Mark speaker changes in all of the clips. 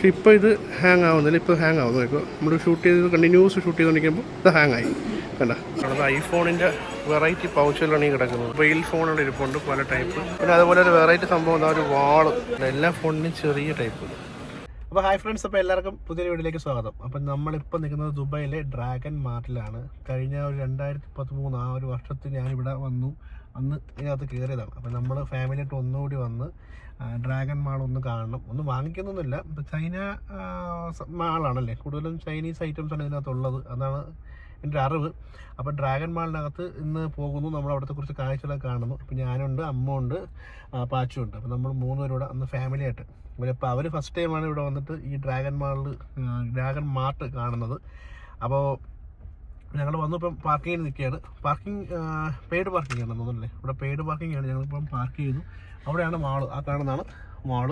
Speaker 1: പക്ഷെ ഇപ്പോൾ ഇത് ഹാങ് ആവുന്നില്ല. ഇപ്പോൾ ഹാങ് ആവുന്നു. ഇപ്പോൾ നമ്മൾ ഷൂട്ട് ചെയ്ത് കണ്ടിന്യൂസ് ഷൂട്ട് ചെയ്തുകൊണ്ടിരിക്കുമ്പോൾ ഇത് ഹാങ് ആയി. കണ്ട? അത് ഐഫോണിന്റെ വെറൈറ്റി പൗച്ചുകളാണ് ഈ കിടക്കുന്നത്. റെയിൽ ഫോണുകൾ ഇരിപ്പുണ്ട് പല ടൈപ്പ് പിന്നെ അതുപോലെ ഒരു വെറൈറ്റി സംഭവം എന്താ ഒരു വാൾ എല്ലാ ഫോണിനും ചെറിയ ടൈപ്പ് അപ്പോൾ ഹായ് ഫ്രണ്ട്സ് അപ്പോൾ എല്ലാവർക്കും പുതിയൊരു വീഡിയോയിലേക്ക് സ്വാഗതം. അപ്പം നമ്മളിപ്പോൾ നിൽക്കുന്നത് ദുബായിലെ ഡ്രാഗൺ മാർട്ടിലാണ് കഴിഞ്ഞ ഒരു രണ്ടായിരത്തി പതിമൂന്ന് ആ ഒരു വർഷത്തിൽ ഞാനിവിടെ വന്നു. അന്ന് ഇതിനകത്ത് കയറിയതാണ്. അപ്പം നമ്മൾ ഫാമിലിയായിട്ട് ഒന്നുകൂടി വന്ന് ഡ്രാഗൺ മാൾ ഒന്ന് കാണണം. ഒന്ന് വാങ്ങിക്കുന്നൊന്നുമില്ല. ചൈന മാളാണല്ലേ? കൂടുതലും ചൈനീസ് ഐറ്റംസ് ആണ് ഇതിനകത്തുള്ളത്. അതാണ് എന്റെ അറിവ്. അപ്പോൾ ഡ്രാഗൺ മാളിനകത്ത് ഇന്ന് പോകുന്നു. നമ്മൾ അവിടുത്തെ കുറച്ച് കാഴ്ചകളൊക്കെ കാണുന്നു. അപ്പോൾ ഞാനുണ്ട് അമ്മ ഉണ്ട് പാച്ചും ഉണ്ട് അപ്പോൾ നമ്മൾ മൂന്ന് പേരും അന്ന് ഫാമിലി ആയിട്ട്. ഇപ്പോൾ അവർ ഫസ്റ്റ് ടൈമാണ് ഇവിടെ വന്നിട്ട് ഈ ഡ്രാഗൺ മാളിൽ ഡ്രാഗൺ മാർട്ട് കാണുന്നത്. അപ്പോൾ ഞങ്ങൾ വന്നു ഇപ്പം പാർക്ക് ചെയ്ത് നിൽക്കുകയാണ്. പാർക്കിംഗ് പെയ്ഡ് പാർക്കിംഗ് ആണ് തോന്നുന്നില്ലേ ഇവിടെ പെയ്ഡ് പാർക്കിംഗ് ആണ്. ഞങ്ങളിപ്പം പാർക്ക് ചെയ്തു അവിടെയാണ് മാൾ ആ കാണുന്നതാണ് മാൾ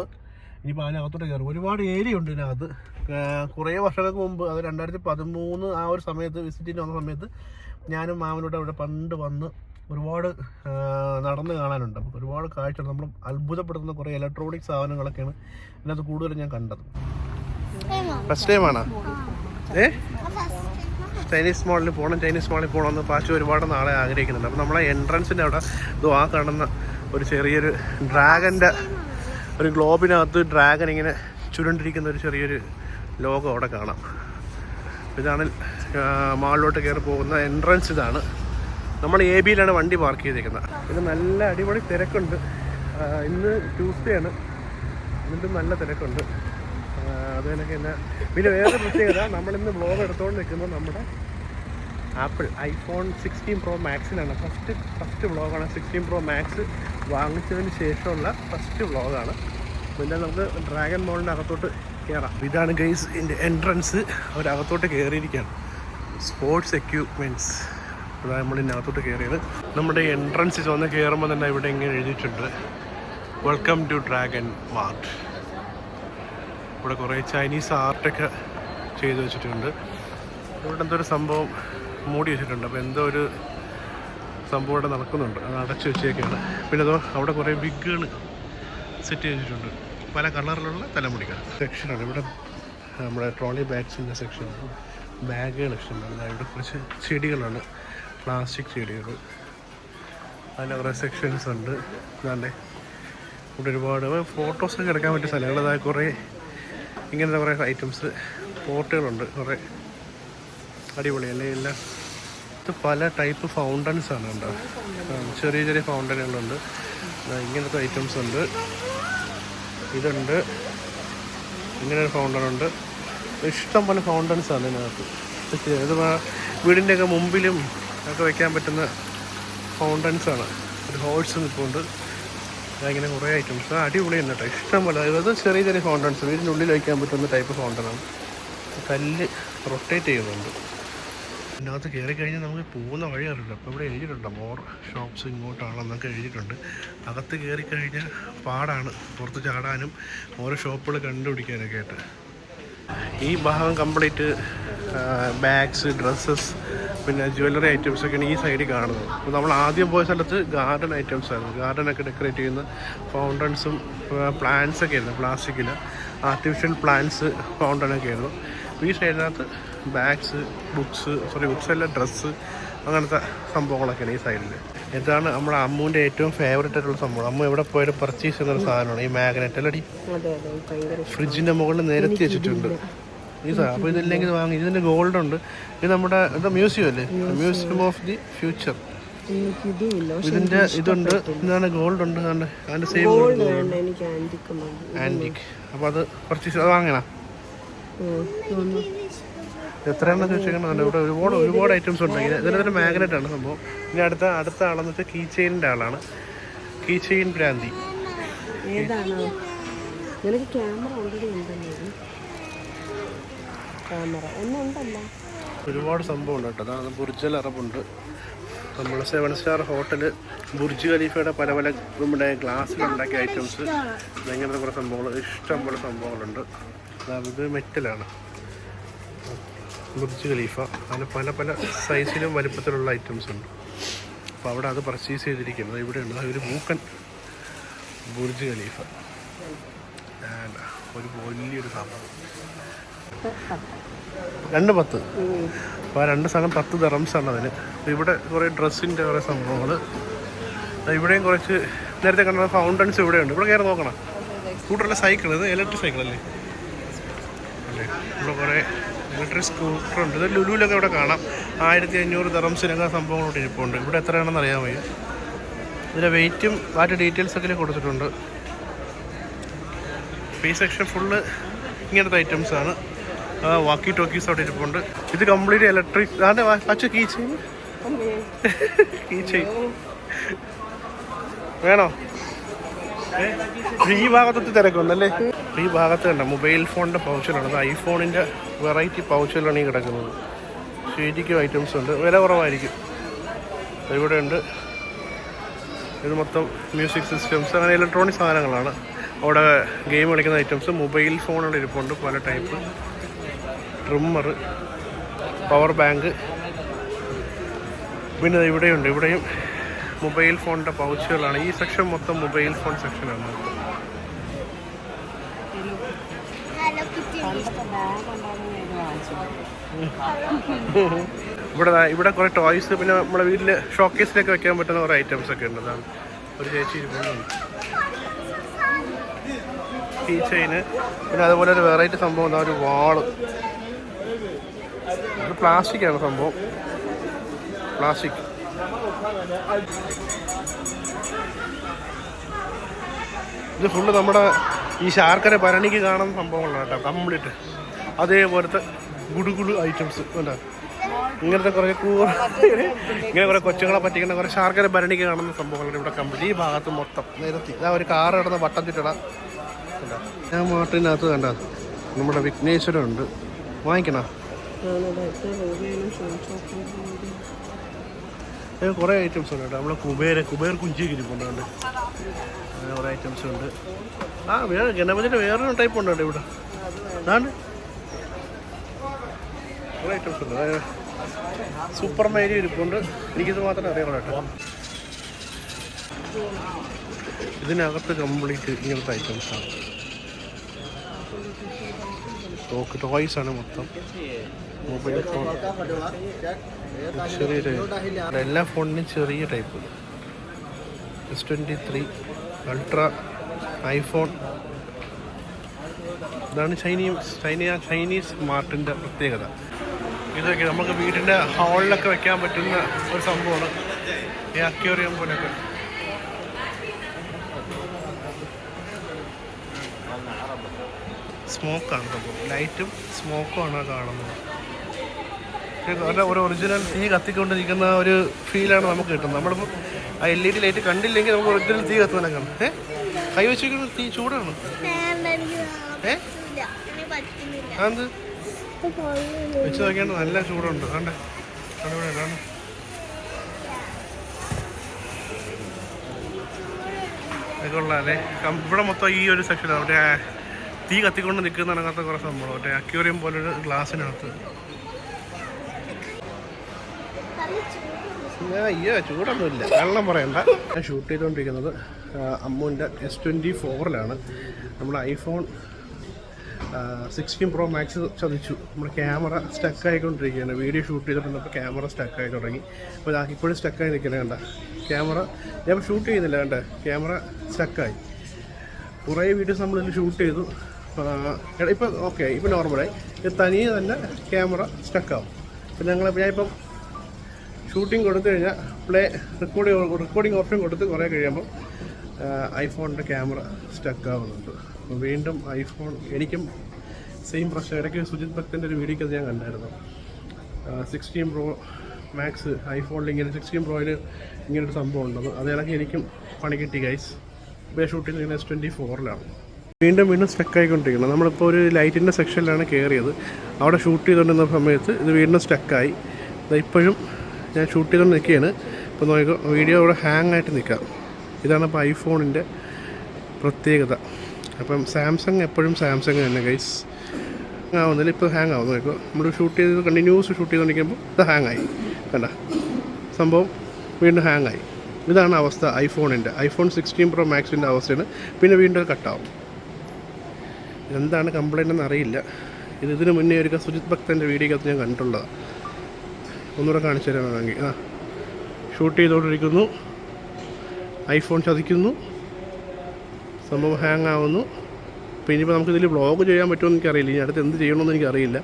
Speaker 1: ഇനിയിപ്പോൾ അതിനകത്തോട്ട് കയറും. ഒരുപാട് ഏരിയ ഉണ്ട് ഇതിനകത്ത്. കുറേ വർഷങ്ങൾക്ക് മുമ്പ് അത് രണ്ടായിരത്തി പതിമൂന്ന് ആ ഒരു സമയത്ത് വിസിറ്റിന് വന്ന സമയത്ത് ഞാനും മാമനോട് അവിടെ പണ്ട് വന്ന് ഒരുപാട് നടന്ന് കാണാനുണ്ട്. അപ്പോൾ ഒരുപാട് കാഴ്ചകൾ. നമ്മൾ അത്ഭുതപ്പെടുത്തുന്ന കുറേ ഇലക്ട്രോണിക് സാധനങ്ങളൊക്കെയാണ് ഇതിനകത്ത് കൂടുതലും ഞാൻ കണ്ടത്. ഫസ്റ്റ് ടൈമാണോ ഏ? ചൈനീസ് മോളിൽ പോകണം ചൈനീസ് മോളിൽ പോകണമെന്ന് പാച്ചു ഒരുപാട് നാളെ ആഗ്രഹിക്കുന്നുണ്ട്. അപ്പോൾ നമ്മളെ എൻട്രൻസിന്റെ അവിടെ ഇതോ ആ കാണുന്ന ഒരു ചെറിയൊരു ഡ്രാഗന്റെ ഒരു ഗ്ലോബിനകത്ത് ഡ്രാഗൻ ഇങ്ങനെ ചുരുണ്ടിരിക്കുന്ന ഒരു ചെറിയൊരു ലോകം അവിടെ കാണാം. ഇതാണ് മാളിലോട്ട് കയറി പോകുന്ന എൻട്രൻസ് ഇതാണ്. നമ്മൾ എ ബിയിലാണ് വണ്ടി പാർക്ക് ചെയ്തിരിക്കുന്നത് ഇത് നല്ല അടിപൊളി തിരക്കുണ്ട്. ഇന്ന് ട്യൂസ്ഡേ ആണ്. എന്നിട്ടും നല്ല തിരക്കുണ്ട്. ആ, അത് കണക്ക് തന്നെ പിന്നെ വേറെ പ്രത്യേകത നമ്മളിന്ന് ബ്ലോഗ് എടുത്തുകൊണ്ട് നിൽക്കുന്നത് നമ്മുടെ ആപ്പിൾ ഐഫോൺ സിക്സ്റ്റീൻ പ്രോ മാക്സിലാണ് ഫസ്റ്റ് ഫസ്റ്റ് വ്ളോഗാണ് സിക്സ്റ്റീൻ പ്രോ മാക്സ് വാങ്ങിച്ചതിന് ശേഷമുള്ള ഫസ്റ്റ് വ്ളോഗാണ് പിന്നെ നമുക്ക് ഡ്രാഗൺ മോളിന്റെ അകത്തോട്ട് കയറാം ഇതാണ് ഗൈസ് ഇതിന്റെ എൻട്രൻസ് അവരകത്തോട്ട് കയറിയിരിക്കുകയാണ് സ്പോർട്സ് എക്യൂപ്മെന്റ്സ് അതാണ് നമ്മൾ അകത്തോട്ട് കയറിയത് നമ്മുടെ എൻട്രൻസ് ചുവന്ന് കയറുമ്പോൾ തന്നെ ഇവിടെ ഇങ്ങനെ എഴുതിയിട്ടുണ്ട്. വെൽക്കം ടു ഡ്രാഗൺ മാർട്ട് ഇവിടെ കുറേ ചൈനീസ് ആർട്ടൊക്കെ ചെയ്തു വെച്ചിട്ടുണ്ട്. ഇവിടെ എന്തോ ഒരു സംഭവം മൂടി വെച്ചിട്ടുണ്ട്. അപ്പോൾ എന്തോ ഒരു സംഭവം ഇവിടെ നടക്കുന്നുണ്ട്. അത് അടച്ചു വെച്ചേക്കാണ്. പിന്നെ അതോ അവിടെ കുറേ വിഗുകൾ സെറ്റ് ചെയ്തിട്ടുണ്ട്. പല കളറിലുള്ള തലമുടികൾ. സെക്ഷനാണ് ഇവിടെ നമ്മുടെ ട്രോളി ബാഗ്സിന്റെ സെക്ഷൻ ബാഗുകൾ ഇഷ്ടമാണ് ഇവിടെ കുറച്ച് ചെടികളാണ്. പ്ലാസ്റ്റിക് ചെടികൾ. അതിന്റെ കുറേ സെക്ഷൻസ് ഉണ്ട്. നല്ല ഇവിടെ ഒരുപാട്. ഫോട്ടോസൊക്കെ എടുക്കാൻ പറ്റിയ സ്ഥലങ്ങൾ. അതായത് കുറേ ഇങ്ങനത്തെ കുറേ ഐറ്റംസ് പോട്ടുകളുണ്ട് കുറേ അടിപൊളിയല്ലേ എല്ലാം. ഇത് പല ടൈപ്പ് ഫൗണ്ടൻസ് ആണ് ഉണ്ടോ ചെറിയ ചെറിയ ഫൗണ്ടനുകളുണ്ട് ഇങ്ങനത്തെ ഐറ്റംസ് ഉണ്ട്. ഇതുണ്ട്. ഇങ്ങനെ ഒരു ഫൗണ്ടൻ ഉണ്ട്. ഇഷ്ടം പോലെ ഫൗണ്ടൻസ് ആണ് ഇതിനകത്ത്. ഇത് വീടിന്റെയൊക്കെ മുമ്പിലും ഒക്കെ വയ്ക്കാൻ പറ്റുന്ന ഫൗണ്ടൻസ് ആണ്. ഒരു ഹോഴ്സ് നിൽപ്പുണ്ട് അങ്ങനെ കുറേ ഐറ്റംസ് അടിപൊളി തന്നെ കേട്ടോ ഇഷ്ടം പോലെ. അതായത് ചെറിയ ചെറിയ ഫൗണ്ടൻസ് വീടിന്റെ ഉള്ളിൽ വയ്ക്കാൻ പറ്റുന്ന ടൈപ്പ് ഫൗണ്ടനാണ് കല്ല് റൊട്ടേറ്റ് ചെയ്യുന്നുണ്ട്. ഇതിനകത്ത് കയറി കഴിഞ്ഞാൽ നമുക്ക് പോകുന്ന വഴി അറിയില്ല അപ്പോൾ ഇവിടെ എഴുതിയിട്ടുണ്ട് മോർ ഷോപ്സ് ഇങ്ങോട്ടാണെന്നൊക്കെ എഴുതിയിട്ടുണ്ട്. അകത്ത് കയറി കഴിഞ്ഞാൽ പാടാണ്. പുറത്ത് ചാടാനും ഓരോ ഷോപ്പുകൾ കണ്ടുപിടിക്കാനൊക്കെ ആയിട്ട്. ഈ ഭാഗം കംപ്ലീറ്റ് ബാഗ്സ് ഡ്രസ്സസ് പിന്നെ ജ്വല്ലറി ഐറ്റംസ് ഒക്കെയാണ് ഈ സൈഡിൽ കാണുന്നത്. അപ്പോൾ നമ്മൾ ആദ്യം പോയ സ്ഥലത്ത് ഗാർഡൻ ഐറ്റംസ് ആയിരുന്നു. ഗാർഡനൊക്കെ ഡെക്കറേറ്റ് ചെയ്യുന്ന ഫൗണ്ടൻസും പ്ലാന്റ്സ് ഒക്കെ ആയിരുന്നു പ്ലാസ്റ്റിക്കിൽ ആർട്ടിഫിഷ്യൽ പ്ലാന്റ്സ് ഫൗണ്ടനൊക്കെ ആയിരുന്നു. ഈ സൈഡിനകത്ത് ബാഗ്സ് ബുക്സ് സോറി ബുക്സ് അല്ല ഡ്രസ്സ് അങ്ങനത്തെ സംഭവങ്ങളൊക്കെയാണ് ഈ സൈഡിൽ ഇതാണ് നമ്മുടെ അമ്മുവിന്റെ ഏറ്റവും ഫേവറേറ്റ് ആയിട്ടുള്ള സംഭവം. അമ്മ എവിടെ പോയാലും പർച്ചേസ് ചെയ്യുന്ന ഒരു സാധനമാണ് ഈ മാഗ്നറ്റ് അല്ലടി ഫ്രിഡ്ജിന്റെ മുകളിൽ നിരത്തി വെച്ചിട്ടുണ്ട്. ഈ സാ അപ്പോൾ ഇതില്ലെങ്കിൽ ഇത് വാങ്ങി. ഇതിന്റെ ഗോൾഡ് ഉണ്ട്. ഇത് നമ്മുടെ ഇത് മ്യൂസിയം അല്ലേ? മ്യൂസിയം ഓഫ് ദി ഫ്യൂച്ചർ ഇതിന്റെ ഇതുണ്ട്. ഇതാണ് ഗോൾഡ് ഉണ്ട്. അതിന്റെ സെയിം ആന്റിക് അപ്പൊ അത് കുറച്ച് അത് വാങ്ങണം. എത്രയാണെന്ന് ചോദിച്ചിരിക്കണം ഇവിടെ ഒരുപാട് ഒരുപാട് ഐറ്റംസ് ഉണ്ട്. ഇത് ഇതിനൊരു മാഗ്നറ്റ് ആണ് സംഭവം. ഇനി അടുത്ത അടുത്ത ആളെന്ന് വെച്ചാൽ കീ ചെയിനിന്റെ ആളാണ്. കീ ചെയിൻ ഭ്രാന്തി
Speaker 2: ക്യാമറ ഓൾറെഡി ഉണ്ടല്ലോ? ക്യാമറ. ഒന്നുണ്ടല്ലോ.
Speaker 1: ഒരുപാട് സംഭവമുണ്ട് കേട്ടോ. അതാണ് ബുർജൽ അറബുണ്ട്. നമ്മൾ സെവൻ സ്റ്റാർ ഹോട്ടൽ ബുർജ് ഖലീഫയുടെ പല പല നമ്മുടെ ഗ്ലാസ്സിലുണ്ടാക്കിയ ഐറ്റംസ് അങ്ങനത്തെ കുറേ സംഭവങ്ങൾ ഇഷ്ടം പോലെ സംഭവങ്ങളുണ്ട്. അതായത് മെറ്റലാണ്. Burj Khalifa. അങ്ങനെ പല പല സൈസിലും വലുപ്പത്തിലുള്ള ഐറ്റംസ് ഉണ്ട്. അപ്പോൾ അവിടെ അത് പർച്ചേസ് ചെയ്തിരിക്കുന്നത് ഇവിടെയുണ്ട്. ഉണ്ട് ഒരു മൂക്കൻ ബുർജ് ഖലീഫ. ഒരു വലിയൊരു സംഭവം രണ്ട് പത്ത്. അപ്പോൾ ആ രണ്ട് സ്ഥലം പത്ത് ദറംസാണ് അതിന്. അപ്പോൾ ഇവിടെ കുറേ ഡ്രസ്സിന്റെ കുറേ സംഭവങ്ങൾ ഇവിടെയും കുറച്ച് നേരത്തെ കണ്ട ഫൗണ്ടൻസ് ഇവിടെ ഉണ്ട് ഇവിടെ കയറി നോക്കണം. സ്കൂട്ടറല്ല സൈക്കിൾ ഇത് ഇലക്ട്രിക് സൈക്കിൾ അല്ലേ? ഇവിടെ കുറേ ഇലക്ട്രിക് സ്കൂട്ടർ ഉണ്ട്. ഇത് ലുലുവിലൊക്കെ ഇവിടെ കാണാം. ആയിരത്തി അഞ്ഞൂറ് ദറംസിനൊക്കെ സംഭവങ്ങളോട് ഇരിപ്പുണ്ട്. ഇവിടെ എത്രയാണെന്ന് അറിയാൻ വയ്യ. ഇതിന്റെ വെയിറ്റും ബാറ്റ് ഡീറ്റെയിൽസ് ഒക്കെ കൊടുത്തിട്ടുണ്ട്. ഈ സെക്ഷൻ ഫുള്ള് ഇങ്ങനത്തെ ഐറ്റംസാണ് വാക്കി ടോക്കീസ് അവിടെ ഇരിപ്പുണ്ട്. ഇത് കംപ്ലീറ്റ് ഇലക്ട്രിക് അതെ പച്ച കീ ചെയിൻ കീ ചെയിൻ വേണോ? ഈ ഭാഗത്തൊക്കെ തിരക്കുണ്ടല്ലേ ഈ ഭാഗത്ത് തന്നെ മൊബൈൽ ഫോണിന്റെ പൗച്ചിലാണ് അത് ഐഫോണിന്റെ വെറൈറ്റി പൗച്ചിലാണ് ഈ കിടക്കുന്നത്. ശരിക്കും ഐറ്റംസ് ഉണ്ട്. വില കുറവായിരിക്കും. ഇവിടെ ഉണ്ട്. ഇത് മൊത്തം മ്യൂസിക് സിസ്റ്റംസ് അങ്ങനെ ഇലക്ട്രോണിക് സാധനങ്ങളാണ്. അവിടെ ഗെയിം കളിക്കുന്ന ഐറ്റംസ് മൊബൈൽ ഫോണുകൾ ഇരിപ്പുണ്ട് പല ടൈപ്പ് ട്രിമ്മർ പവർ ബാങ്ക് പിന്നെ ഇവിടെയുണ്ട്. ഇവിടെയും മൊബൈൽ ഫോണിന്റെ പൗച്ചുകളാണ് ഈ സെക്ഷൻ മൊത്തം മൊബൈൽ ഫോൺ സെക്ഷനാണ് ഇവിടെ ഇവിടെ കുറേ ടോയ്സ് പിന്നെ നമ്മുടെ വീട്ടിൽ ഷോക്കേസിലൊക്കെ വെക്കാൻ പറ്റുന്ന കുറേ ഐറ്റംസ് ഒക്കെ ഉണ്ട്. അതാണ് ഒരു ചേച്ചി ഇരിപ്പുണ്ട്. കീ ചെയിന് പിന്നെ അതുപോലെ ഒരു വെറൈറ്റി സംഭവം. എന്താ ഒരു വാൾ പ്ലാസ്റ്റിക് ആണ് സംഭവം. പ്ലാസ്റ്റിക്. ഇത് ഫുള്ള് നമ്മുടെ ഈ ശാർക്കര ഭരണിക്ക് കാണുന്ന സംഭവങ്ങളാണ് കേട്ടോ കംപ്ലീറ്റ് അതേപോലത്തെ ഗുഡുഗുഡു ഐറ്റംസ് കണ്ടോ? ഇങ്ങനത്തെ കുറേ കൂറ ഇങ്ങനെ കുറേ കൊച്ചുങ്ങളെ പറ്റിക്കുന്ന കുറേ ശാർക്കര ഭരണിക്ക് കാണുന്ന സംഭവങ്ങളുണ്ട് ഇവിടെ കംപ്ലീറ്റ് ഈ ഭാഗത്ത് മൊത്തം നിരത്തി. ഇതാ ഒരു കാർ കിടന്ന വട്ടം ചുറ്റട ഞാൻ മാട്ടിനകത്ത് കണ്ട? നമ്മുടെ വിഘ്നേശ്വരം ഉണ്ട് വാങ്ങിക്കണോ? കുറേ ഐറ്റംസ് ഉണ്ട് കേട്ടോ. നമ്മളെ കുബേര കുബേർ കുഞ്ചിയൊക്കെ ഇരിപ്പുണ്ട് കണ്ട്. അങ്ങനെ കുറേ ഐറ്റംസ് ഉണ്ട്. ആ വേറെ ഗണപതിന്റെ വേറൊരു ടൈപ്പ് ഉണ്ട് ഇവിടെ. അതാണ് കുറേ ഐറ്റംസ് ഉണ്ട്. സൂപ്പർ മേരി ഇരിപ്പുണ്ട്. എനിക്കിത് മാത്രമേ അറിയാവുള്ളൂ കേട്ടോ. ഇതിനകത്ത് കംപ്ലീറ്റ് ഇങ്ങനത്തെ ഐറ്റംസ് ആണ്. ടോക്ക് ടോയ്സാണ് മൊത്തം. മൊബൈൽ ഫോൺ ചെറിയ ടൈപ്പ് എല്ലാ ഫോണിനും ചെറിയ type S twenty three ultra iPhone ഇതാണ് ചൈനീസ് ചൈന ചൈനീസ് മാർട്ടിന്റെ പ്രത്യേകത. ഇതൊക്കെ നമുക്ക് വീടിന്റെ ഹാളിലൊക്കെ വെക്കാൻ പറ്റുന്ന ഒരു സംഭവമാണ്. ഈ അക്വേറിയം പോലെയൊക്കെ. സ്മോക്കാണ് സംഭവം. ലൈറ്റും സ്മോക്കുമാണ് കാണുന്നത്. നല്ല ഒരു ഒറിജിനൽ തീ കത്തിക്കൊണ്ടിരിക്കുന്ന ഒരു ഫീലാണ് നമുക്ക് കിട്ടുന്നത്. നമ്മളിപ്പോൾ ആ എൽ ഇ ഡി ലൈറ്റ് കണ്ടില്ലെങ്കിൽ നമുക്ക് ഒറിജിനൽ തീ കത്തുന്ന കാണും. ഏ? കൈ വെച്ചിരിക്കുന്ന തീ ചൂടാണ്? ഏ? വെച്ച് നോക്കിയാണ്ട് നല്ല ചൂടുണ്ട്. കണ്ടേ കണ്ടിവിടെ കാണും കൊള്ളാല്ലേ ഇവിടെ മൊത്തം ഈ ഒരു സെക്ഷനാണ് മറ്റേ തീ കത്തിക്കൊണ്ട് നിൽക്കുന്ന അങ്ങനത്തെ കുറേ സംഭവം. മറ്റേ അക്യൂറിയം പോലൊരു ഗ്ലാസ്സിനകത്ത് അയ്യോ ചൂടൊന്നുമില്ല. വെള്ളം പറയണ്ട. ഞാൻ ഷൂട്ട് ചെയ്തുകൊണ്ടിരിക്കുന്നത് അമ്മുവിന്റെ എസ് ട്വന്റി ഫോറിലാണ് നമ്മുടെ ഐഫോൺ സിക്സ്റ്റീൻ പ്രോ മാക്സ് ചതിച്ചു. നമ്മുടെ ക്യാമറ സ്റ്റക്ക് ആയിക്കൊണ്ടിരിക്കുകയാണ്. വീഡിയോ ഷൂട്ട് ചെയ്തിട്ടുണ്ടപ്പോൾ ക്യാമറ സ്റ്റക്ക് ആയി തുടങ്ങി. അപ്പോൾ ഇപ്പോഴും സ്റ്റക്കായി നിൽക്കുന്നത് കണ്ട? ക്യാമറ ഞാൻ ഷൂട്ട് ചെയ്യുന്നില്ല കണ്ട? ക്യാമറ സ്റ്റക്കായി കുറേ വീഡിയോസ് നമ്മളിതിൽ ഷൂട്ട് ചെയ്തു. ഇപ്പം ഓക്കെ ഇപ്പോൾ നോർമലായി തനിയെ തന്നെ ക്യാമറ സ്റ്റക്കാവും പിന്നെ ഞങ്ങൾ ഞാനിപ്പം ഷൂട്ടിംഗ് കൊടുത്തു കഴിഞ്ഞാൽ പ്ലേ റെക്കോർഡ് റെക്കോർഡിംഗ് ഓപ്ഷൻ കൊടുത്ത് കുറേ കഴിയുമ്പോൾ ഐഫോണിന്റെ ക്യാമറ സ്റ്റക്ക് ആവുന്നുണ്ട്. അപ്പോൾ വീണ്ടും ഐഫോൺ എനിക്കും സെയിം പ്രശ്നം. ഇടയ്ക്ക് സുജിത് ഭക്തന്റെ ഒരു വീഡിയോക്ക് അത് ഞാൻ കണ്ടായിരുന്നു. സിക്സ്റ്റീൻ പ്രോ മാക്സ് ഐഫോണിൽ ഇങ്ങനെ സിക്സ്റ്റീൻ പ്രോയിൽ ഇങ്ങനൊരു സംഭവം ഉണ്ടെന്ന് അത് ഇടയ്ക്ക് എനിക്കും പണി കിട്ടി ഗൈസ് ഇപ്പോൾ ഷൂട്ട് ഇങ്ങനെ എസ് ട്വന്റി ഫോറിലാണ് വീണ്ടും വീണ്ടും സ്റ്റക്ക് ആയിക്കൊണ്ടിരിക്കുന്നത് നമ്മളിപ്പോൾ ഒരു ലൈറ്റിന്റെ സെക്ഷനിലാണ് കയറിയത് അവിടെ ഷൂട്ട് ചെയ്തുകൊണ്ടിരുന്ന സമയത്ത് ഇത് വീണ്ടും സ്റ്റക്കായി ഇപ്പോഴും ഞാൻ ഷൂട്ട് ചെയ്തുകൊണ്ട് നിൽക്കുകയാണ് ഇപ്പോൾ നോക്കിക്കോ വീഡിയോ അവിടെ ഹാങ് ആയിട്ട് നിൽക്കാം ഇതാണ് ഇപ്പോൾ ഐഫോണിന്റെ പ്രത്യേകത. അപ്പം സാംസങ് എപ്പോഴും സാംസങ് തന്നെ ഗൈസ് ഹാങ് ആവുന്നില്ല ഇപ്പോൾ ഹാങ് ആവുന്നു നോക്കിക്കോ നമ്മൾ ഷൂട്ട് ചെയ്ത് കണ്ടിന്യൂസ് ഷൂട്ട് ചെയ്തുകൊണ്ടിരിക്കുമ്പോൾ ഇത് ഹാങ് ആയി. കണ്ട? സംഭവം വീണ്ടും ഹാങ് ആയി. ഇതാണ് അവസ്ഥ ഐഫോണിന്റെ ഐഫോൺ സിക്സ്റ്റീൻ പ്രോ മാക്സിന്റെ അവസ്ഥയാണ്. പിന്നെ വീണ്ടും കട്ടാവും എന്താണ് കംപ്ലൈന്റ് എന്നറിയില്ല. ഇത് ഇതിന് മുന്നേ ഒരു സുജിത് ഭക്തന്റെ വീഡിയോക്കകത്ത് ഞാൻ കണ്ടിട്ടുള്ളതാണ് ഒന്നുകൂടെ കാണിച്ചു തരാൻ വേണമെങ്കിൽ ആ ഷൂട്ട് ചെയ്തുകൊണ്ടിരിക്കുന്നു. ഐഫോൺ ചതിക്കുന്നു. സംഭവം ഹാങ് ആവുന്നു. അപ്പോൾ ഇനിയിപ്പോൾ നമുക്ക് ഇതിൽ വ്ളോഗ് ചെയ്യാൻ പറ്റുമോ എനിക്കറിയില്ല. ഇനി അടുത്ത് എന്ത് ചെയ്യണമെന്ന് എനിക്കറിയില്ല.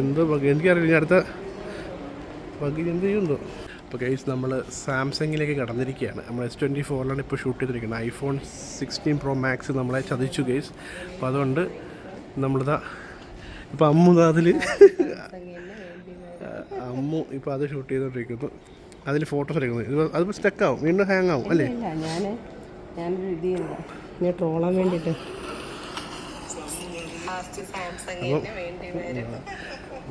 Speaker 1: എന്ത് എനിക്കറിയില്ല. ഇനി അടുത്ത ബഗ് എന്ത് ചെയ്യുന്നു? അപ്പോൾ ഗൈസ് നമ്മൾ സാംസങ്ങിലേക്ക് കടന്നിരിക്കുകയാണ്. നമ്മൾ എസ് ട്വന്റി ഫോറിലാണ് ഇപ്പോൾ ഷൂട്ട് ചെയ്തിരിക്കുന്നത്. ഐഫോൺ സിക്സ്റ്റീൻ പ്രോ മാക്സ് നമ്മളെ ചതിച്ചു ഗൈസ് അപ്പോൾ അതുകൊണ്ട് നമ്മളിതാ ഇപ്പോൾ അമ്മു അതിൽ അമ്മു ഇപ്പോൾ അത് ഷൂട്ട് ചെയ്തുകൊണ്ടിരിക്കുന്നു അതിൽ ഫോട്ടോസ് എടുക്കുന്നു. ഇത് അതിപ്പോൾ സ്റ്റക്കാവും വീണ്ടും ഹാങ് ആവും അല്ലേ?
Speaker 2: ഇല്ല ഞാൻ ഞാനൊരു ഇത് ട്രോളാൻ വേണ്ടിയിട്ട്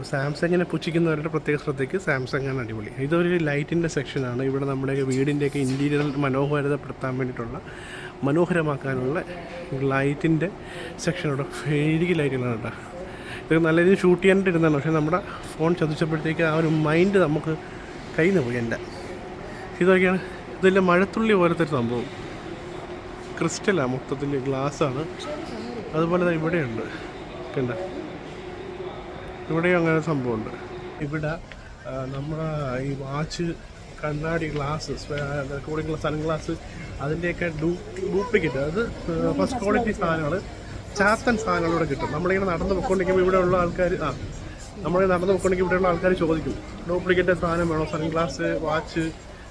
Speaker 1: സാംസങ്ങിനെ പുച്ഛിക്കുന്നവരുടെ പ്രത്യേക ശ്രദ്ധയ്ക്ക് സാംസങ് ആണ് അടിപൊളി. ഇതൊരു ലൈറ്റിന്റെ സെക്ഷനാണ് ഇവിടെ നമ്മുടെ വീടിന്റെയൊക്കെ ഇന്റീരിയർ മനോഹരതപ്പെടുത്താൻ വേണ്ടിയിട്ടുള്ള മനോഹരമാക്കാനുള്ള ലൈറ്റിന്റെ സെക്ഷനോടെ ഫേരിക്ക് ലൈറ്റുകളാണ് കേട്ടോ. ഇത് നല്ല രീതിയിൽ ഷൂട്ട് ചെയ്യാനായിട്ടിരുന്നതാണ് പക്ഷേ നമ്മുടെ ഫോൺ ചതിച്ചപ്പോഴത്തേക്ക് ആ ഒരു മൈൻഡ് നമുക്ക് കയ്യിൽ നിന്ന് പോയി എന്റെ. ഇതൊക്കെയാണ് ഇതെല്ലാം മഴത്തുള്ളി പോലത്തെ ഒരു സംഭവം. ക്രിസ്റ്റലാണ് മൊത്തത്തിൽ ഗ്ലാസ്സാണ് അതുപോലെ തന്നെ ഇവിടെയുണ്ട്. കണ്ട? ഇവിടെയും അങ്ങനെ സംഭവമുണ്ട്. ഇവിടെ നമ്മുടെ ഈ വാച്ച് കണ്ണാടി ഗ്ലാസ് കൂടെയുള്ള സൺഗ്ലാസ് അതിന്റെയൊക്കെ ഡ്യൂപ്ലിക്കേറ്റ് അത് ഫസ്റ്റ് ക്വാളിറ്റി സാധനങ്ങൾ ചാത്തൻ സാധനങ്ങൾ ഇവിടെ കിട്ടും. നമ്മളിങ്ങനെ നടന്ന് പൊക്കോണ്ടിരിക്കുമ്പോൾ ഇവിടെയുള്ള ആൾക്കാർ ആ നമ്മളിങ്ങനെ നടന്ന് പൊക്കോണ്ടിരിക്കുമ്പോൾ ഇവിടെയുള്ള ആൾക്കാർ ചോദിക്കും ഡ്യൂപ്ലിക്കേറ്റ് സാധനം വേണോ? സൺ ഗ്ലാസ് വാച്ച്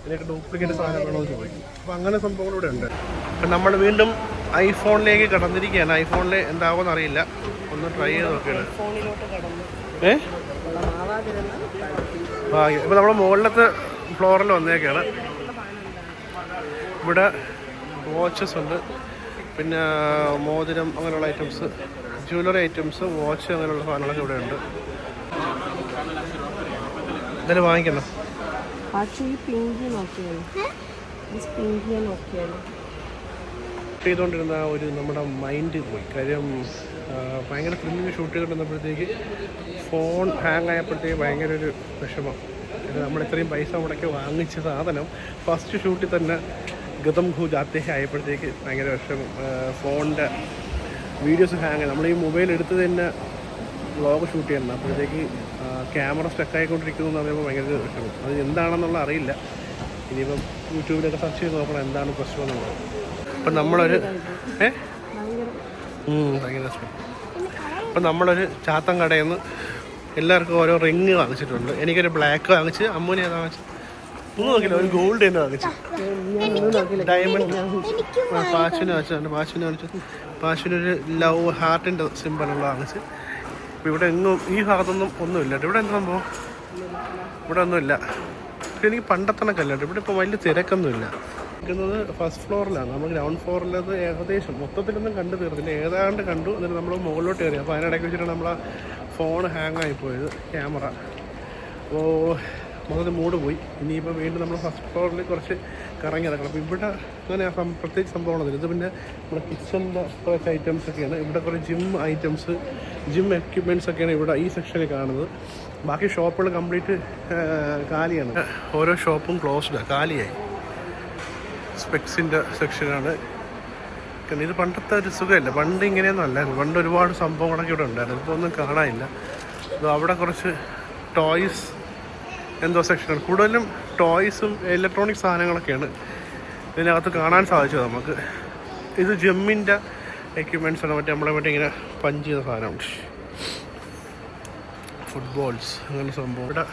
Speaker 1: ഇതിനൊക്കെ ഡ്യൂപ്ലിക്കേറ്റ് സാധനം വേണോ? എന്ന് ചോദിക്കും. അപ്പോൾ അങ്ങനെ സംഭവങ്ങൾ ഇവിടെ ഉണ്ട്. അപ്പം നമ്മൾ വീണ്ടും ഐഫോണിലേക്ക് കടന്നിരിക്കുകയാണ്. ഐഫോണിൽ എന്താവുമെന്ന് അറിയില്ല. ഒന്ന് ട്രൈ ചെയ്ത് നോക്കിയാണ് ഏ? ഭാഗ്യം ഇപ്പോൾ നമ്മൾ മുകളിലത്തെ ഫ്ലോറിൽ വന്നേക്കാണ്. ഇവിടെ വാച്ചസ് ഉണ്ട്. പിന്നെ മോതിരം അങ്ങനെയുള്ള ഐറ്റംസ് ജ്വല്ലറി ഐറ്റംസ് വാച്ച് അങ്ങനെയുള്ള സാധനങ്ങളൊക്കെ ഇവിടെ ഉണ്ട് എന്തായാലും വാങ്ങിക്കണം ചെയ്തുകൊണ്ടിരുന്ന ഒരു നമ്മുടെ മൈൻഡ് പോയി. കാര്യം ഭയങ്കര ഫിലിമിൽ ഷൂട്ട് ചെയ്തുകൊണ്ടിരുന്നപ്പോഴത്തേക്ക് ഫോൺ ഹാങ് ആയപ്പോഴത്തേക്ക് ഭയങ്കര ഒരു വിഷമം. നമ്മൾ ഇത്രയും പൈസ മുടക്കി വാങ്ങിച്ച സാധനം ഫസ്റ്റ് ഷൂട്ടിൽ തന്നെ ഗതം ഖു ജാത്തേ ആയപ്പോഴത്തേക്ക് ഭയങ്കര വിഷം ഫോണിന്റെ വീഡിയോസ് ഹാങ് നമ്മൾ ഈ മൊബൈൽ എടുത്ത് തന്നെ വ്ളോഗ് ഷൂട്ട് ചെയ്യണം. അപ്പോഴത്തേക്ക് ക്യാമറ സ്റ്റക്കായിക്കൊണ്ടിരിക്കുന്നു എന്ന് പറയുമ്പോൾ ഭയങ്കര വിഷമം. അത് എന്താണെന്നുള്ള അറിയില്ല. ഇനിയിപ്പം യൂട്യൂബിലൊക്കെ സെർച്ച് ചെയ്ത് നോക്കണം എന്താണ് പ്രശ്നം എന്നുള്ളത്. അപ്പം നമ്മളൊരു ഏ?
Speaker 2: ഭയങ്കര
Speaker 1: രസം അപ്പം നമ്മളൊരു ചാത്തൻ കടയിൽ നിന്ന് എല്ലാവർക്കും ഓരോ റിങ് വാങ്ങിച്ചിട്ടുണ്ട്. എനിക്കൊരു ബ്ലാക്ക് വാങ്ങിച്ച് അമ്മൂനെ ഏതാ വാങ്ങിച്ചു ഒന്നും നോക്കില്ല ഒരു ഗോൾഡ് തന്നെ വാങ്ങിച്ചു. ഡയമണ്ട് പാശുവിനെ വാങ്ങിച്ചിട്ടുണ്ട് പാശുവിന് വാങ്ങിച്ചു. പാശുവിനൊരു ലവ് ഹാർട്ടിന്റെ സിമ്പിളുള്ള വാങ്ങിച്ച്. ഇവിടെ എങ്ങും ഈ ഭാഗത്തൊന്നും ഒന്നുമില്ല. ഇവിടെ എന്താ സംഭവം? ഇവിടെ ഒന്നുമില്ല. എനിക്ക് പണ്ടത്തണ കല്ലുണ്ട് ഇവിടെ ഇപ്പോൾ വലിയ തിരക്കൊന്നുമില്ല. നിൽക്കുന്നത് ഫസ്റ്റ് ഫ്ലോറിലാണ് നമ്മൾ ഗ്രൗണ്ട് ഫ്ലോറിലത് ഏകദേശം മൊത്തത്തിലൊന്നും കണ്ടു തീർന്നില്ല. ഏതാണ്ട് കണ്ടു. എന്നിട്ട് നമ്മൾ മുകളിലോട്ട് കയറി. അപ്പോൾ അതിനിടയ്ക്ക് വെച്ചിട്ടാണ് നമ്മളെ ഫോൺ ഹാങ് ആയിപ്പോയത് ക്യാമറ. അപ്പോൾ മൊത്തത്തിൽ മൂട് പോയി. ഇനിയിപ്പോൾ വീണ്ടും നമ്മൾ ഫസ്റ്റ് ഫ്ലോറിൽ കുറച്ച് കറങ്ങി നടക്കണം അപ്പോൾ ഇവിടെ അങ്ങനെ പ്രത്യേകിച്ച് സംഭവങ്ങളൊന്നും ഇത് പിന്നെ നമ്മുടെ കിച്ചണിന്റെ കുറച്ച് ഐറ്റംസ് ഒക്കെയാണ്. ഇവിടെ കുറേ ജിം ഐറ്റംസ് ജിം എക്യുപ്മെന്റ്സ് ഒക്കെയാണ് ഇവിടെ ഈ സെക്ഷനിൽ കാണുന്നത്. ബാക്കി ഷോപ്പുകൾ കംപ്ലീറ്റ് കാലിയാണ്. ഓരോ ഷോപ്പും ക്ലോസ്ഡാണ് കാലിയായി. സ്പെക്സിന്റെ സെക്ഷനാണ് കാരണം ഇത് പണ്ടത്തെ ഒരു സുഖമില്ല. പണ്ട് ഇങ്ങനെയൊന്നും അല്ലായിരുന്നു. പണ്ട് ഒരുപാട് സംഭവങ്ങളൊക്കെ ഇവിടെ ഉണ്ടായിരുന്നു. ഇപ്പോൾ ഒന്നും കാണാനില്ല. അവിടെ കുറച്ച് ടോയ്സ് എന്തോ സെക്ഷനാണ്. കൂടുതലും ടോയ്സും ഇലക്ട്രോണിക് സാധനങ്ങളൊക്കെയാണ് ഇതിനകത്ത് കാണാൻ സാധിച്ചത് നമുക്ക്. ഇത് ജെമ്മിന്റെ എക്യുപ്മെന്റ്സ് ആണ്. മറ്റേ നമ്മളെ മറ്റേ ഇങ്ങനെ പഞ്ച് ചെയ്ത സാധനമുണ്ട്. ഫുട്ബോൾസ് അങ്ങനെ സംഭവം. ഇവിടെ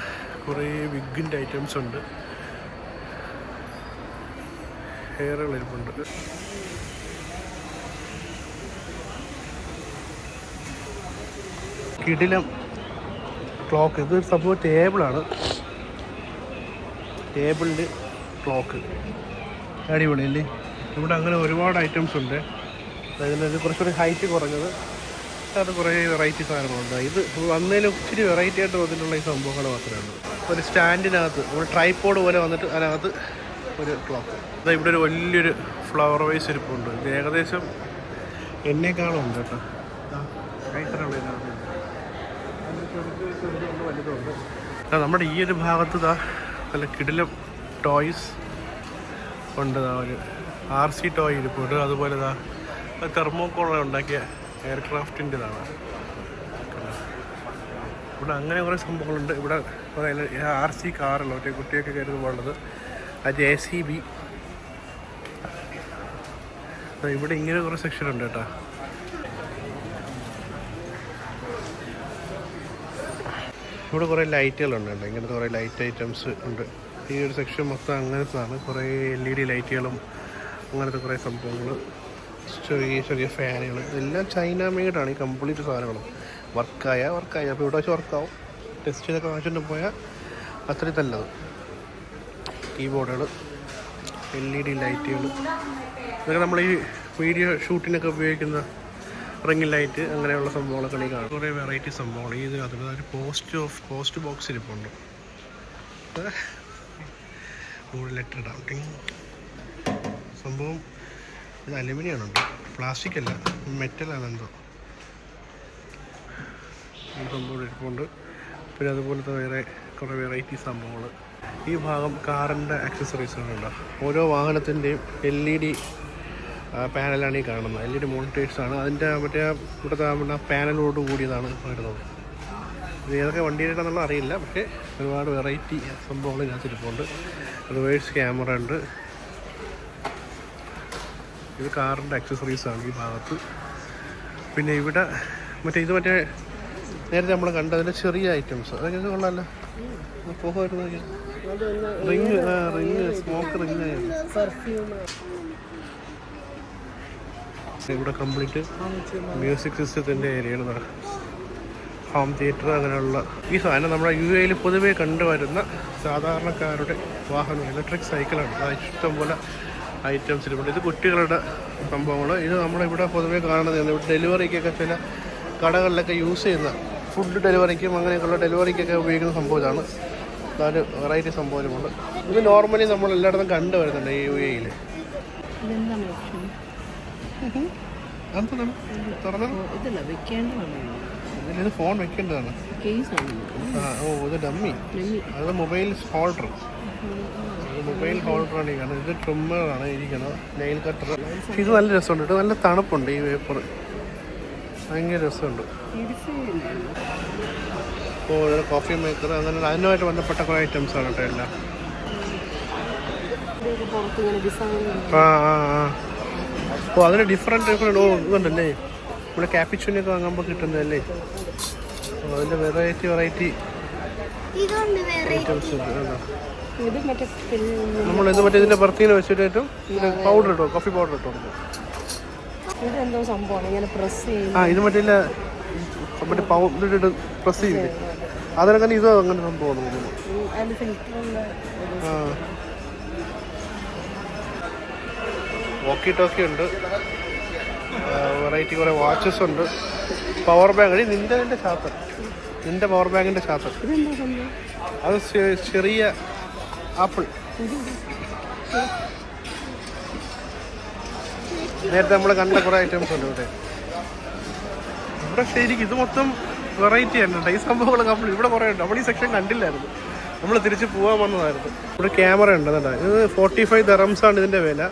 Speaker 1: കുറേ വിഗിന്റെ ഐറ്റംസ് ഉണ്ട്. ഹെയറുകൾ ഇരിപ്പുണ്ട്. കിടിലം ക്ലോക്ക് ഇത് സംഭവം ടേബിളാണ് ടേബിളിൽ ക്ലോക്ക്. അടിപൊളിയല്ലേ? ഇവിടെ അങ്ങനെ ഒരുപാട് ഐറ്റംസ് ഉണ്ട്. അതിനൊരു കുറച്ചുകൂടി ഹൈറ്റ് കുറഞ്ഞത്. അത് കുറേ വെറൈറ്റി സാധനങ്ങളുണ്ട് ഇത് വന്നതിൽ ഒത്തിരി വെറൈറ്റി ആയിട്ട് വന്നിട്ടുള്ള ഈ സംഭവങ്ങൾ മാത്രമേ ഉള്ളൂ ഒരു സ്റ്റാൻഡിനകത്ത് ഒരു ട്രൈപ്പോഡ് പോലെ വന്നിട്ട് അതിനകത്ത് ഒരു ക്ലോക്ക് അത് ഇവിടെ ഒരു വലിയൊരു ഫ്ലവർ വൈസ് ഇരിപ്പുണ്ട്. ഇത് ഏകദേശം എന്നേക്കാളും ഉണ്ട് കേട്ടോ. ഇത്രയുള്ള വലുതുണ്ട് നമ്മുടെ ഈ ഒരു ഭാഗത്ത് നല്ല കിടിലം ടോയ്സ് ഉണ്ട് ഒരു ആർ സി ടോയ് ഇരിപ്പുണ്ട് അതുപോലെ ദാ തെർമോക്കോള ഉണ്ടാക്കിയ എയർക്രാഫ്റ്റിന്റെതാണ്. ഇവിടെ അങ്ങനെ കുറേ സംഭവങ്ങളുണ്ട്. ഇവിടെ ആർ സി കാറല്ലോ മറ്റേ കുട്ടിയൊക്കെ കരുതുമ്പോഴുള്ളത് ആ ജെ സി ബി ഇവിടെ ഇങ്ങനെ കുറേ സെക്ഷൻ ഉണ്ട് കേട്ടോ. ഇവിടെ കുറേ ലൈറ്റുകളുണ്ട് കേട്ടോ. ഇങ്ങനത്തെ കുറേ ലൈറ്റ് ഐറ്റംസ് ഉണ്ട്. ഈ ഒരു സെക്ഷൻ മൊത്തം അങ്ങനത്തെതാണ്. കുറേ എൽ ഇ ഡി ലൈറ്റുകളും അങ്ങനത്തെ കുറേ സംഭവങ്ങൾ ചെറിയ ചെറിയ ഫാനുകൾ ഇതെല്ലാം ചൈന മെയ്ഡാണ് ഈ കംപ്ലീറ്റ് സാധനങ്ങളും. വർക്കായ വർക്കായ. അപ്പോൾ ഇവിടെ വെച്ച് വർക്കാവും. ടെസ്റ്റ് ചെയ്തൊക്കെ വാങ്ങിച്ചുകൊണ്ട് പോയാൽ അത്രയും നല്ലത് കീബോർഡുകൾ എൽ ഇ ഡി ലൈറ്റുകൾ ഇതൊക്കെ നമ്മൾ ഈ വീഡിയോ ഷൂട്ടിനൊക്കെ ഉപയോഗിക്കുന്ന റിംഗ് ലൈറ്റ് അങ്ങനെയുള്ള സംഭവങ്ങളൊക്കെ കാണാം. കുറേ വെറൈറ്റി സംഭവങ്ങൾ. അതുപോലെ തന്നെ പോസ്റ്റ് ഓഫ് പോസ്റ്റ് ബോക്സ് ഇരിപ്പുണ്ട്. ലെറ്റർ ഇടാം സംഭവം ഇത് അലുമിനിയം പ്ലാസ്റ്റിക് അല്ല മെറ്റലാണ് എന്തോ. ഈ സംഭവം ഇരിപ്പുണ്ട്. പിന്നെ അതുപോലത്തെ വേറെ കുറേ വെറൈറ്റി സംഭവങ്ങൾ. ഈ ഭാഗം കാറിന്റെ ആക്സസറീസുകളുണ്ട് ഓരോ വാഹനത്തിന്റെയും എൽ ഇ ഡി പാനലാണ് ഈ കാണുന്നത്. എൽ ഇ ഡി മോണിറ്റേഴ്സാണ് അതിന്റെ മറ്റേ ഇവിടുത്തെ ആ പാനലോട് കൂടിയതാണ് വരുന്നത്. ഇത് ഏതൊക്കെ വണ്ടിയിലാണെന്നുള്ള അറിയില്ല. പക്ഷേ ഒരുപാട് വെറൈറ്റി സംഭവങ്ങൾ ഇതിനകത്തിരിപ്പുണ്ട് റിവേഴ്സ് ക്യാമറ ഉണ്ട്. ഇത് കാറിന്റെ അക്സസറീസാണ് ഈ ഭാഗത്ത്. പിന്നെ ഇവിടെ മറ്റേ ഇത് മറ്റേ നേരത്തെ നമ്മൾ കണ്ടതിന്റെ ചെറിയ ഐറ്റംസ് അതൊക്കെ കൊള്ളാമല്ലോ പോകുമായിരുന്നു ring ring smoke ring
Speaker 2: perfume
Speaker 1: ഇവിടെ കംപ്ലീറ്റ് മ്യൂസിക് സിസ്റ്റത്തിന്റെ ഏരിയയാണ് ഹോം തിയേറ്റർ അങ്ങനെയുള്ള ഈ സാധനം നമ്മുടെ യു എയിൽ പൊതുവേ കണ്ടുവരുന്ന സാധാരണക്കാരുടെ വാഹനം ഇലക്ട്രിക് സൈക്കിളാണ് ഇഷ്ടംപോലെ ഐറ്റംസ് ഇവിടെ ഇത് കുട്ടികളുടെ സംഭവങ്ങൾ ഇത് നമ്മളിവിടെ പൊതുവേ കാണുന്നത് ഇവിടെ ഡെലിവറിക്കൊക്കെ ചില കടകളിലൊക്കെ യൂസ് ചെയ്യുന്ന ഫുഡ് ഡെലിവറിക്കും അങ്ങനെയൊക്കെയുള്ള ഡെലിവറിക്കൊക്കെ ഉപയോഗിക്കുന്ന സംഭവം ഇതാണ് അതൊരു വെറൈറ്റി സംഭവമുണ്ട് ഇത് നോർമലി നമ്മൾ എല്ലായിടത്തും കണ്ടുവരുന്നുണ്ട് ഈ യു എയിൽ
Speaker 2: ഇതെന്താണ് ഓപ്ഷൻ
Speaker 1: എന്താണ് തുറന്നു
Speaker 2: ഇതല്ല വെക്കേണ്ടതാണ്
Speaker 1: ഫോൺ വെക്കേണ്ടതാണ്. ഓ ഇത് ഡമ്മി. അത് മൊബൈൽ ഹോൾഡർ. മൊബൈൽ ഹോൾഡറാണ് ഈ കാണുന്നത്. ഇത് ട്രിമ്മറാണ് ഇരിക്കുന്നത് നെയിൽ കട്ടർ. ഇത് നല്ല രസമുണ്ട്. ഇത് നല്ല തണുപ്പുണ്ട് ഈ പേപ്പർ ഭയങ്കര രസമുണ്ട്. ഓ ഇത് കോഫി മേക്കർ അങ്ങനെ അതിനുമായിട്ട് ബന്ധപ്പെട്ട കുറേ ഐറ്റംസ് ആണ് കേട്ടോ എല്ലാം. ആ ആ ആ. ഓ അതിന് ഡിഫറെന്റ് ഇതുണ്ടല്ലേ? നമ്മുടെ ക്യാപ്പിച്ചുനൊക്കെ വാങ്ങുമ്പോൾ കിട്ടുന്നതല്ലേ? ഓ അതിന്റെ വെറൈറ്റി വെറൈറ്റി ഐറ്റംസ് ഉണ്ട് നമ്മൾ ഇത് മറ്റേ ഇതിന്റെ ബർത്തിന് വെച്ചിട്ടും പൗഡർ ഇട്ടോ? കോഫി പൗഡർ ഇട്ടോ?
Speaker 2: ഇതെന്തോ സംഭവമാണ്. ഇങ്ങനെ പ്രസ് ചെയ്യുന്ന
Speaker 1: ആ ഇത് മറ്റേ മറ്റേ പൗഡർ ഇട്ട് പ്രസ് ചെയ്യില്ലേ? അതിനൊക്കെ ഇതോ അങ്ങനെ സംഭവം തോന്നുന്നു.
Speaker 2: അതിന് ഫിൽറ്ററുള്ള
Speaker 1: ആ. വോക്കി ടോക്കി ഉണ്ട് വെറൈറ്റി കുറേ വാച്ചസ് ഉണ്ട്. പവർ ബാങ്ക് നിന്റെ നിന്റെ ചാത്തൻ നിന്റെ പവർ ബാങ്കിന്റെ ചാത്തൻ അത് ചെറിയ ആപ്പിൾ. നേരത്തെ നമ്മൾ കണ്ട കുറേ ഐറ്റംസ് ഉണ്ട് ഇവിടെ. ഇവിടെ ശരിക്കും ഇത് മൊത്തം വെറൈറ്റി ആണ് ഈ സംഭവങ്ങൾ നമ്മൾ ഇവിടെ കുറേ ഉണ്ട്. നമ്മൾ ഈ സെക്ഷൻ കണ്ടില്ലായിരുന്നു. നമ്മൾ തിരിച്ച് പോകാൻ വന്നതായിരുന്നു. ഇവിടെ ക്യാമറ ഉണ്ട് കേട്ടോ ഇത് ഫോർട്ടി ഫൈവ് ദറംസാണ് ഇതിന്റെ വില.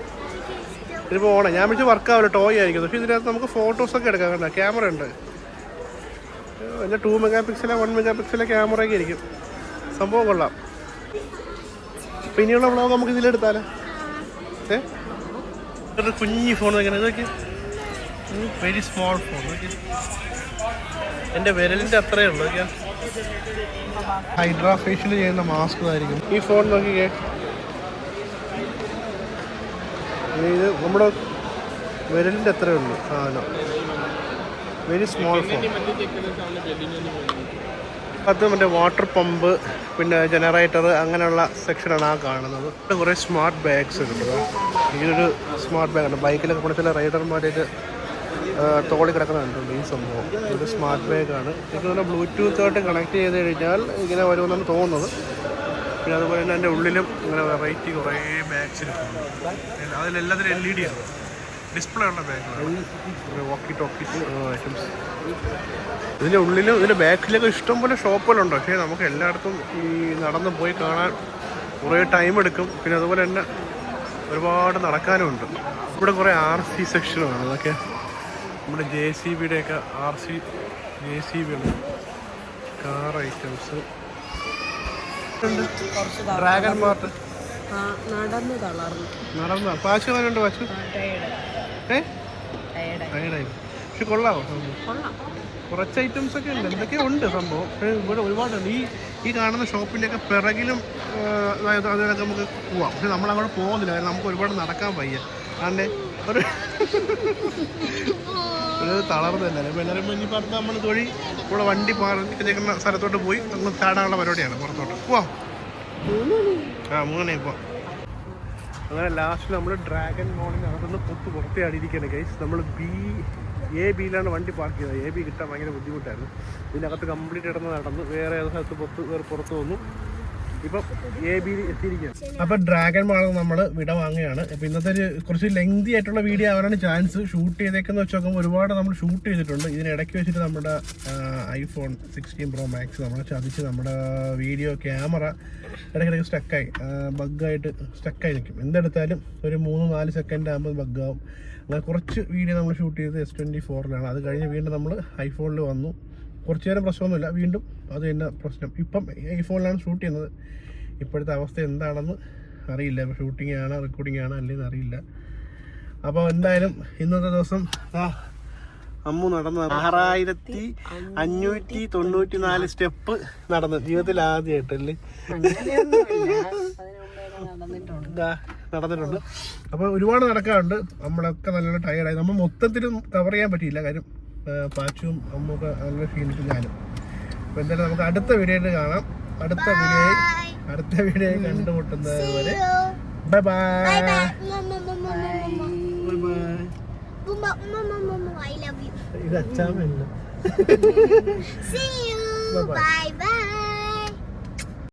Speaker 1: ഇതിപ്പോൾ ഓണം ഞാൻ വിളിച്ച് വർക്ക് ആവില്ല ടോയ് ആയിരിക്കും പക്ഷേ ഇതിനകത്ത് നമുക്ക് ഫോട്ടോസൊക്കെ എടുക്കാൻ വേണ്ട ക്യാമറ ഉണ്ട്. അതിന്റെ ടു മെഗാ പിക്സലോ വൺ മെഗാ പിക്സലോ ക്യാമറയൊക്കെ ഇരിക്കും. സംഭവം കൊള്ളാം. പിന്നെയുള്ള ഇനിയുള്ള വ്ളോഗ് നമുക്ക് ഇതിലെടുത്താലേ ഏ? കുഞ്ഞി ഫോൺ വെക്കണം ഇതൊക്കെ വെരി സ്മോൾ ഫോൺ എന്റെ വിരലിന്റെ അത്രയേ ഉള്ളൂ നോക്കിയാ. ഹൈഡ്രാ ഫേഷ്യൽ ചെയ്യുന്ന മാസ്ക് ആയിരിക്കും ഈ ഫോൺ നോക്കിക്കേ. ഇത് നമ്മുടെ വിരലിന്റെ അത്രയേ ഉള്ളൂ സാധനം. വെരി സ്മോൾ ഫോൺ അത് മറ്റേ വാട്ടർ പമ്പ് പിന്നെ ജനറേറ്റർ അങ്ങനെയുള്ള സെക്ഷനാണ് ആ കാണുന്നത്. കുറേ സ്മാർട്ട് ബാഗ്സ് ഉണ്ട്. ഇതൊരു സ്മാർട്ട് ബാഗാണ് ബൈക്കിലൊക്കെ പോണ ചില റൈഡർമാരൊക്കെ തോളി കിടക്കുന്ന കണ്ടിട്ടുണ്ട് ഈ സംഭവം. ഇതൊരു സ്മാർട്ട് ബാഗാണ് എനിക്ക് തന്നെ ബ്ലൂടൂത്തായിട്ട് കണക്ട് ചെയ്ത് കഴിഞ്ഞാൽ ഇങ്ങനെ വരുമെന്നാണ് തോന്നുന്നത്. പിന്നെ അതുപോലെ തന്നെ എന്റെ ഉള്ളിലും ഇങ്ങനെ വെറൈറ്റി കുറേ ബാഗ്സ് ഇരിക്കുന്നുണ്ട് അതിലെല്ലാത്തിനും എൽ ഇ ഡി ആണ്. ഡിസ്പ്ലേ ഉള്ള ബാഗുകളാണ് വോക്കി ടോക്കി ഐറ്റംസ് ഇതിന്റെ ഉള്ളിലും ഇതിന്റെ ബാക്കിലൊക്കെ ഇഷ്ടംപോലെ ഷോപ്പുകളുണ്ട് പക്ഷേ നമുക്ക് എല്ലായിടത്തും ഈ നടന്ന് പോയി കാണാൻ കുറേ ടൈം എടുക്കും. പിന്നെ അതുപോലെ തന്നെ ഒരുപാട് നടക്കാനും ഉണ്ട്. ഇവിടെ കുറേ ആർ സി സെക്ഷനുമാണ് അതൊക്കെ നമ്മുടെ J C ബിയുടെയൊക്കെ R C J C B ഉണ്ട് കാർ ഐറ്റംസ് ഡ്രാഗൺ മാർട്ട്
Speaker 2: നടന്ന് തളർന്നു.
Speaker 1: നടന്നു പാച്ചു ഏ? ടയർഡായി. പക്ഷെ
Speaker 2: കൊള്ളാവോ
Speaker 1: കുറച്ച് ഐറ്റംസ് ഒക്കെ ഉണ്ട്. എന്തൊക്കെയോ ഉണ്ട് സംഭവം. ഇവിടെ ഒരുപാടുണ്ട്. ഈ ഈ കാണുന്ന ഷോപ്പിന്റെ ഒക്കെ പിറകിലും അതായത് അതിലൊക്കെ നമുക്ക് പോവാം. പക്ഷെ നമ്മൾ അങ്ങോട്ട് പോകുന്നില്ല. കാരണം നമുക്ക് ഒരുപാട് നടക്കാൻ വയ്യ. കാരണം ഒരു ഒരു തളർന്നല്ല അപ്പോൾ എല്ലാവരും ഇനിയിപ്പോൾ പറഞ്ഞ് നമ്മൾ തൊഴി ഇവിടെ വണ്ടി പാർക്കുന്ന സ്ഥലത്തോട്ട് പോയി അങ്ങ് ചാടാനുള്ള പരിപാടിയാണ് പുറത്തോട്ട്. പോവാം. ആ മൂന്നേ പോവാം അങ്ങനെ ലാസ്റ്റ് നമ്മൾ ഡ്രാഗൺ മോളിൽ അകത്തുനിന്ന് പൊത്ത് പുറത്തേടിയിരിക്കുകയാണ് ഗൈസ് നമ്മൾ ബി എ ബിയിലാണ് വണ്ടി പാർക്ക് ചെയ്തത്. എ ബി കിട്ടാൻ ഭയങ്കര ബുദ്ധിമുട്ടായിരുന്നു. ഇതിനകത്ത് കംപ്ലീറ്റ് ഇടന്ന് നടന്നു വേറെ ഏത് സ്ഥലത്ത് പുറത്ത് വേറെ പുറത്ത് വന്നു. അപ്പം ഡ്രാഗൺ മാൾ നമ്മൾ വിട വാങ്ങുകയാണ്. അപ്പം ഇന്നത്തെ ഒരു കുറച്ച് ലെങ്തി ആയിട്ടുള്ള വീഡിയോ ആവാനാണ് ചാൻസ് ഷൂട്ട് ചെയ്തേക്കെന്ന് വെച്ച് നോക്കുമ്പോൾ ഒരുപാട് നമ്മൾ ഷൂട്ട് ചെയ്തിട്ടുണ്ട്. ഇതിനിടയ്ക്ക് വെച്ചിട്ട് നമ്മുടെ ഐഫോൺ സിക്സ്റ്റീൻ പ്രോ മാക്സ് നമ്മളെ ചതിച്ച് നമ്മുടെ വീഡിയോ ക്യാമറ ഇടയ്ക്കിടയ്ക്ക് സ്റ്റക്കായി ബഗ്ഗായിട്ട് സ്റ്റക്കായി നിൽക്കും. എന്തെടുത്താലും ഒരു മൂന്ന് നാല് സെക്കൻഡ് ആകുമ്പോൾ ബഗ്ഗാവും അങ്ങനെ കുറച്ച് വീഡിയോ നമ്മൾ ഷൂട്ട് ചെയ്തത് എസ് ട്വന്റി ഫോറിലാണ് അത് കഴിഞ്ഞ് വീണ്ടും നമ്മൾ ഐഫോണിൽ വന്നു. കുറച്ച് നേരം പ്രശ്നമൊന്നുമില്ല. വീണ്ടും അത് തന്നെ പ്രശ്നം. ഇപ്പം ഐഫോണിലാണ് ഷൂട്ട് ചെയ്യുന്നത്. ഇപ്പോഴത്തെ അവസ്ഥ എന്താണെന്ന് അറിയില്ല. ഇപ്പോൾ ഷൂട്ടിംഗ് ആണ് റെക്കോർഡിംഗ് ആണ് അല്ലെന്ന് അറിയില്ല. അപ്പോൾ എന്തായാലും ഇന്നത്തെ ദിവസം അമ്മു നടന്ന ആറായിരത്തി അഞ്ഞൂറ്റി തൊണ്ണൂറ്റി നാല് സ്റ്റെപ്പ് നടന്നു ജീവിതത്തിൽ ആദ്യമായിട്ടല്ലേ?
Speaker 2: നടന്നിട്ടുണ്ട്.
Speaker 1: അപ്പോൾ ഒരുപാട് നടക്കാറുണ്ട്. നമ്മളൊക്കെ നല്ല ടയർഡായി നമ്മൾ മൊത്തത്തിൽ കവർ ചെയ്യാൻ പറ്റിയില്ല. കാര്യം ആ, പാച്ചുവും അമ്മൊക്കെ നല്ല ക്ഷീണിച്ചു ഞാനും. അപ്പോൾ എന്തായാലും നമുക്ക് അടുത്ത വീഡിയോയിൽ കാണാം. അടുത്ത വീഡിയോയിൽ അടുത്ത വീഡിയോയിൽ കണ്ടുമുട്ടുന്നത് വരെ. Bye bye bye bye. ഇത് അച്ചാമല്ല
Speaker 3: See you.
Speaker 1: Bye-bye.
Speaker 3: Bye bye.